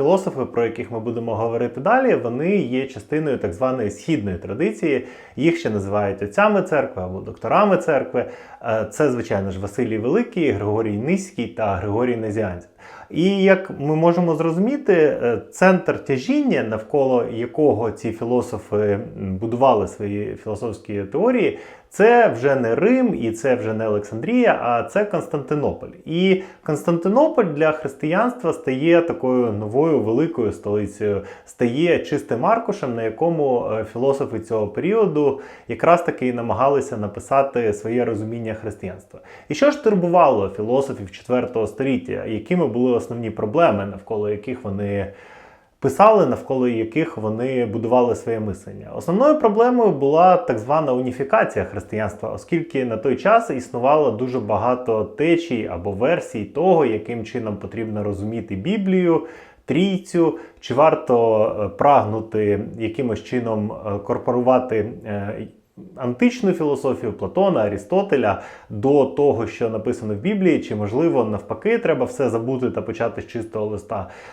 філософи, про яких ми будемо говорити далі, вони є частиною так званої східної традиції. Їх ще називають отцями церкви або докторами церкви. Е, Це, звичайно ж, Василій Великий, Григорій Низький та Григорій Незіанців. І як ми можемо зрозуміти, е, центр тяжіння, навколо якого ці філософи будували свої філософські теорії, це вже не Рим і це вже не Олександрія, а це Константинополь. І Константинополь для християнства стає такою новою великою столицею, стає чистим аркушем, на якому е, філософи цього періоду якраз таки і намагалися написати своє розуміння християнства. І що ж турбувало філософів 4 століття? Якими були основні проблеми, навколо яких вони писали, навколо яких вони будували своє мислення. Основною проблемою була так звана уніфікація християнства, оскільки на той час існувало дуже багато течій або версій того, яким чином потрібно розуміти Біблію. Трійцю, чи варто е, прагнути якимось чином е, корпорувати е, античну філософію Платона, Арістотеля до того, що написано в Біблії, чи можливо навпаки треба все забути та почати з чистого листа.